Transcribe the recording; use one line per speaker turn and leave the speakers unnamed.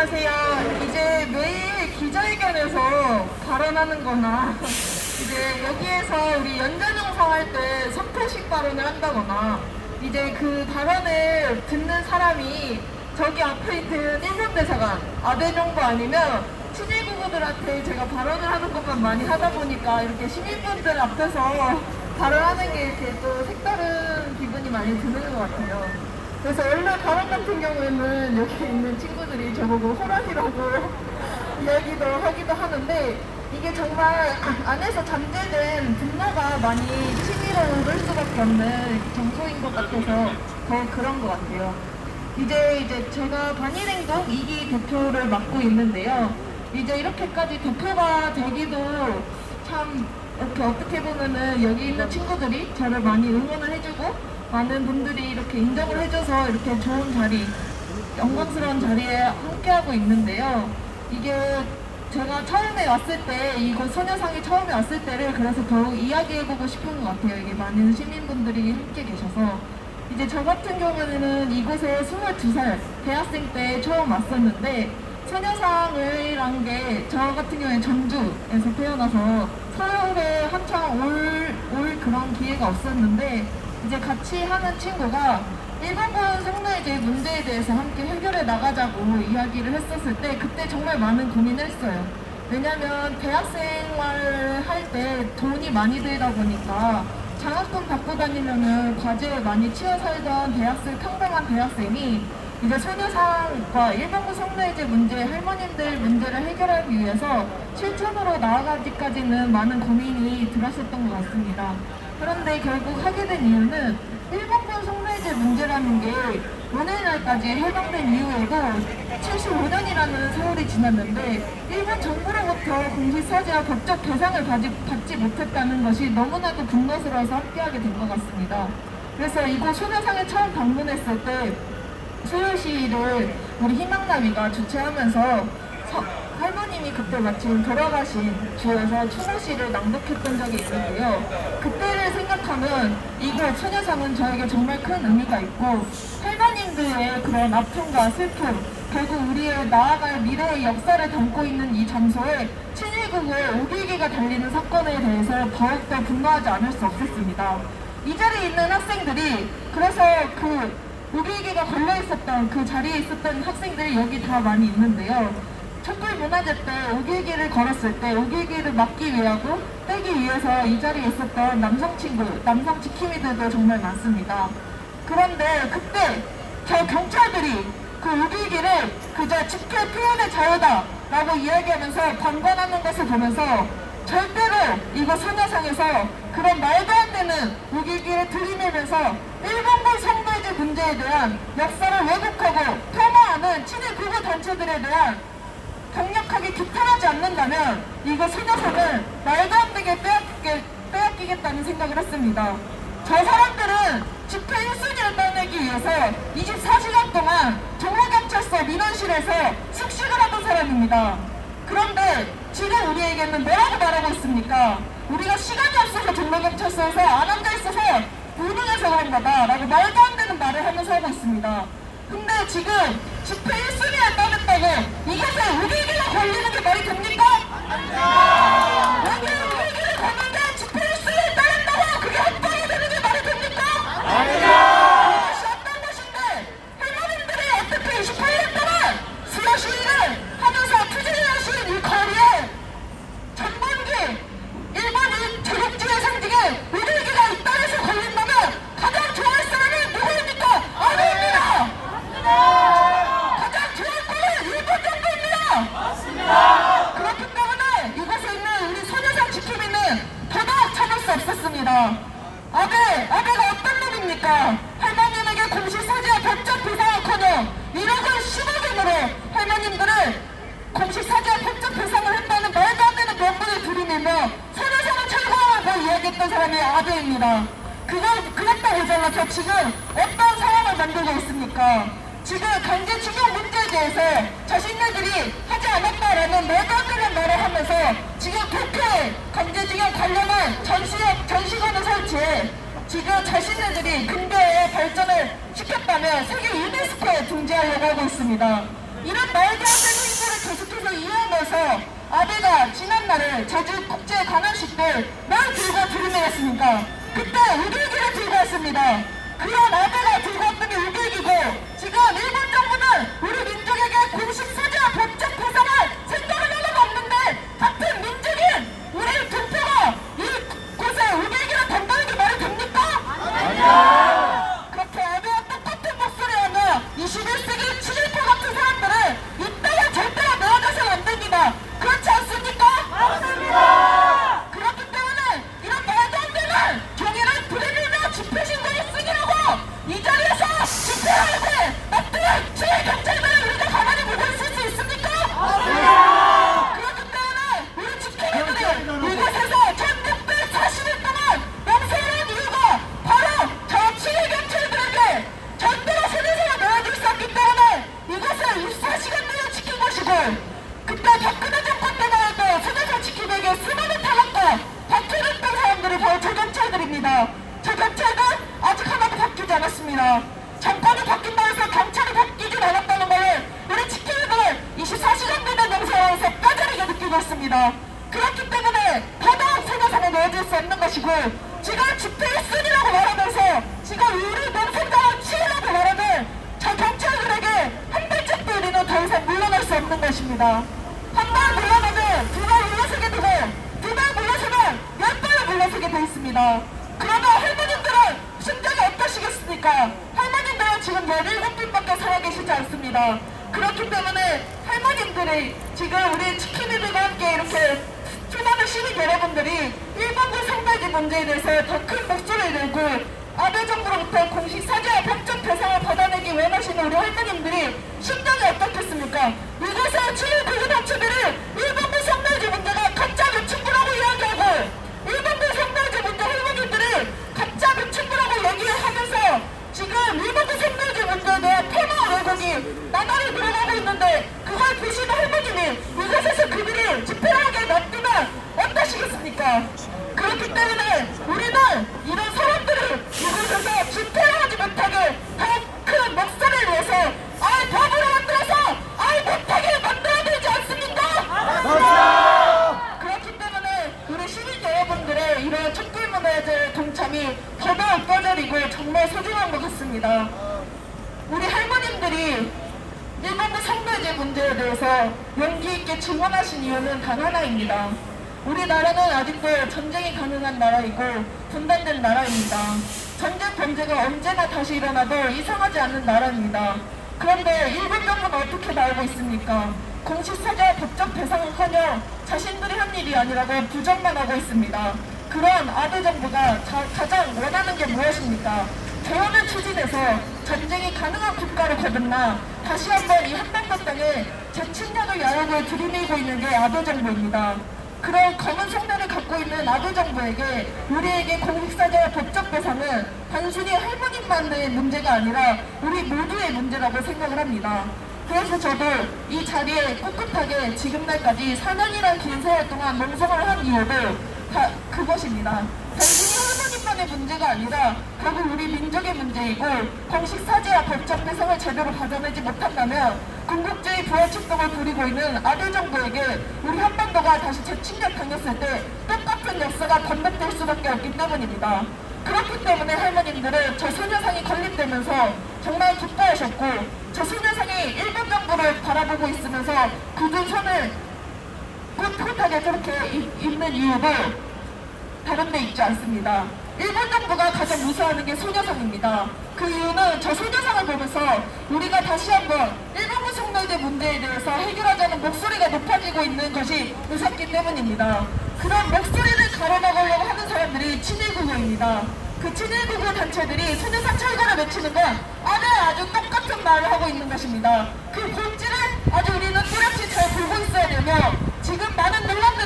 안녕하세요. 이제 매일 기자회견에서 발언하는 거나 이제 여기에서 우리 연재정상 할 때 선택식 발언을 한다거나 이제 그 발언을 듣는 사람이 저기 앞에 있는 일본 대사관 아베 정부 아니면 친일구구들한테 제가 발언을 하는 것만 많이 하다 보니까 이렇게 시민분들 앞에서 발언하는 게 이렇게 또 색다른 기분이 많이 드는 것 같아요. 그래서 원래 발언 같은 경우에는 여기 있는 친구들이 저보고 호랑이라고 이야기도 하기도 하는데 이게 정말 안에서 잠재된 분노가 많이 치밀어 오를 수밖에 없는 장소인 것 같아서 더 그런 것 같아요. 이제 이제 제가 반일행동 2기 대표를 맡고 있는데요. 이제 이렇게까지 대표가 되기도 참 이렇게 어떻게 보면은 여기 있는 친구들이 저를 많이 응원을 해주고 많은 분들이 이렇게 인정을 해줘서 이렇게 좋은 자리, 영광스러운 자리에 함께하고 있는데요. 이게 제가 처음에 왔을 때, 이곳 소녀상이 처음에 왔을 때를 그래서 더욱 이야기해보고 싶은 것 같아요. 이게 많은 시민분들이 함께 계셔서. 이제 저 같은 경우에는 이곳에 22살 대학생 때 처음 왔었는데 소녀상을란 게 저 같은 경우에 전주에서 태어나서 서울에 한창 올, 올 그런 기회가 없었는데 이제 같이 하는 친구가 일본군 성노예제 문제에 대해서 함께 해결해 나가자고 이야기를 했었을 때 그때 정말 많은 고민을 했어요. 왜냐면 대학생활 할 때 돈이 많이 들다 보니까 장학금 받고 다니려면 과제에 많이 치여 살던 대학생, 평범한 대학생이 이제 소녀상과 일본군 성노예제 문제, 할머님들 문제를 해결하기 위해서 실천으로 나아가기까지는 많은 고민이 들었었던 것 같습니다. 그런데 결국 하게 된 이유는 일본군 성노예제 문제라는 게 오늘 날까지 해방된 이후에도 75년이라는 세월이 지났는데 일본 정부로부터 공시사지와 법적 배상을 받지, 못했다는 것이 너무나도 분노스러워서 함께하게 된 것 같습니다. 그래서 이곳 소녀상에 처음 방문했을 때 수요시를 우리 희망나비가 주최하면서 서- 할머님이 그때 마침 돌아가신 주에서 추모시를 낭독했던 적이 있는데요. 그때를 생각하면 이곳 소녀상은 저에게 정말 큰 의미가 있고 할머님들의 그런 아픔과 슬픔 결국 우리의 나아갈 미래의 역사를 담고 있는 이 장소에 친일국의 오길기가 달리는 사건에 대해서 더욱더 분노하지 않을 수 없었습니다. 이 자리에 있는 학생들이 그래서 그 오길기가 걸려 있었던 그 자리에 있었던 학생들이 여기 다 많이 있는데요. 촛불 문화제 때 오길기를 걸었을 때 오길기를 막기 위하고 빼기 위해서 이 자리에 있었던 남성 친구, 남성 지킴이들도 정말 많습니다. 그런데 그때 저 경찰들이 그 오길기를 그저 집회 표현의 자유다 라고 이야기하면서 방관하는 것을 보면서 절대로 이거 소녀상에서 그런 말도 안 되는 우기기를 들이밀면서 일본군 성노예제 문제에 대한 역사를 왜곡하고 폄하하는 친일 극우 단체들에 대한 강력하게 규탄하지 않는다면 이거 소녀상을 말도 안 되게 빼앗게, 빼앗기겠다는 생각을 했습니다. 저 사람들은 집회 1순위를 따내기 위해서 24시간 동안 정보경찰서 민원실에서 숙식을 하던 사람입니다. 그런데 지금 우리에게는 뭐라고 말하고 있습니까? 우리가 시간이 없어서 종로경찰서에서 안 앉아있어서 무능해서 그런 거다 라고 말도 안 되는 말을 하면서 하고 있습니다. 근데 지금 집회 1순위를 따냈다고 이것에 우리에게가 걸리는 게 말이 됩니까? 여기 우리에게 걸는데 집회 아베, 아베가 어떤 놈입니까? 할머님에게 공식 사죄와 법적 배상을커녕 1억을 10억 원으로 할머님들을 공식 사죄와 법적 배상을 한다는 말도 안 되는 명분을 들이밀며 소녀상을 철거하고 이야기했던 사람이 아베입니다. 그걸, 그것도 모자라서 지금 어떤 상황을 만들고 있습니까? 지금 강제징용 문제에 대해서 자신네들이 하지 않았다라는 말도 안 되는 말을 하면서 지금 도쿄에 강제징용 관련한 전시역, 전시관을 설치해 지금 자신네들이 근대의 발전을 시켰다면 세계 유네스코에 등재하려고 하고 있습니다. 이런 말도 안 되는 행보를 계속해서 이어가서 아베가 지난날에 제주 국제 관광식 때뭘 들고 들이밀었습니까? 그때 우길기를 들고 왔습니다. 그런 아베가 들고 게 우길기고 경찰들 아직 하나도 바뀌지 않았습니다. 정권이 바뀐다고 해서 경찰이 바뀌진 않았다는 것을 우리 지키는들 24시간 내내 명사에서 까다리게 느끼고 있습니다. 그렇기 때문에 더더욱 세대상에 내어줄 수 없는 것이고 지금 집회의 쓴이라고 말하면서 지금 우리 명생당을 치우라고 말하는 저 경찰들에게 한 발짝도 우리는 더 이상 물러날 수 없는 것입니다. 한 발 물러나면 두 발 물러서게 되고 두 발 물러서면 열 발을 물러서게 돼 있습니다. 그러면 할머님들은 심정이 어떠시겠습니까? 할머님들은 지금 17분밖에 살아계시지 않습니다. 그렇기 때문에 할머님들이 지금 우리 치킨이들과 함께 이렇게 수많은 시민 여러분들이 일본군 상대지 문제에 대해서 더 큰 목소리를 내고 아베 정부로부터 공식 사죄와 법적 배상을 받아내기 원하시는 우리 할머님들이 심정이 어떻겠습니까? 이곳에 치유 구분 단체들이 일본군 상대지 문제가 가짜 매춘부라고 이야기하고 일본군 상대지 문제 할머님들이 가짜 매춘부라고 얘기를 하면서 지금 일본군 상대지 문제에 대한 테마 왜곡이 나날이 늘어나고 있는데 그걸 보시는 할머님이 이곳에서 그들이 집회를 하게 놔두면 어떠시겠습니까? 그렇기 때문에 우리는 이런 사람들을 이곳에서 집회를 하지 못하게 더 큰 목소리를 내서 아예 법으로 만들어서 아예 못하게 만들어야 되지 않습니까? 그렇기 때문에 우리 시민 여러분들의 이런 촛불문화제 동참이 더더욱 뼈저리고 정말 소중한 것 같습니다. 우리 할머님들이 일본군 상대제 문제에 대해서 용기 있게 증언하신 이유는 단 하나입니다. 우리나라는 아직도 전쟁이 가능한 나라이고 분단된 나라입니다. 전쟁 범죄가 언제나 다시 일어나도 이상하지 않는 나라입니다. 그런데 일본 정부는 어떻게 나오고 있습니까? 공식 사죄와 법적 배상은커녕 자신들이 한 일이 아니라고 부정만 하고 있습니다. 그런 아베 정부가 자- 가장 원하는 게 무엇입니까? 개헌을 추진해서 전쟁이 가능한 국가를 거듭나 다시 한번 이 한반도 땅에 재침략을 야욕을 들이밀고 있는 게 아베 정부입니다. 그런 검은 속내를 갖고 있는 아베 정부에게 우리에게 공식사죄와 법적 배상은 단순히 할머님만의 문제가 아니라 우리 모두의 문제라고 생각을 합니다. 그래서 저도 이 자리에 꿋꿋하게 지금 날까지 4년이란 긴 세월 동안 몽성을 한 이유도 다 그것입니다. 단순히 할머님만의 문제가 아니라 결국 우리 민족의 문제이고 공식 사죄와 법적 배상을 제대로 받아내지 못한다면 군국주의 부활 축동을 부리고 있는 아베 정부에게 우리 한반도가 다시 재침략 당했을 때 똑같은 역사가 반복될 수밖에 없기 때문입니다. 그렇기 때문에 할머님들은 저 소녀상이 건립되면서 정말 기뻐하셨고 저 소녀상이 일본 정부를 바라보고 있으면서 굳은 손을 꿋꿋하게 저렇게 입- 입는 이유도 다른 데 있지 않습니다. 일본 정부가 가장 무서워하는 게 소녀상입니다. 그 이유는 저 소녀상을 보면서 우리가 다시 한번 일본군 성노제 문제에 대해서 해결하자는 목소리가 높아지고 있는 것이 무섭기 때문입니다. 그런 목소리를 가로막으려고 하는 사람들이 친일구구입니다. 그 친일구구 단체들이 소녀상 철거를 외치는 건 아주 아주 똑같은 말을 하고 있는 것입니다. 그 본질을 아주 우리는 뚜렷이 잘 보고 있어야 되며 지금 많은 논란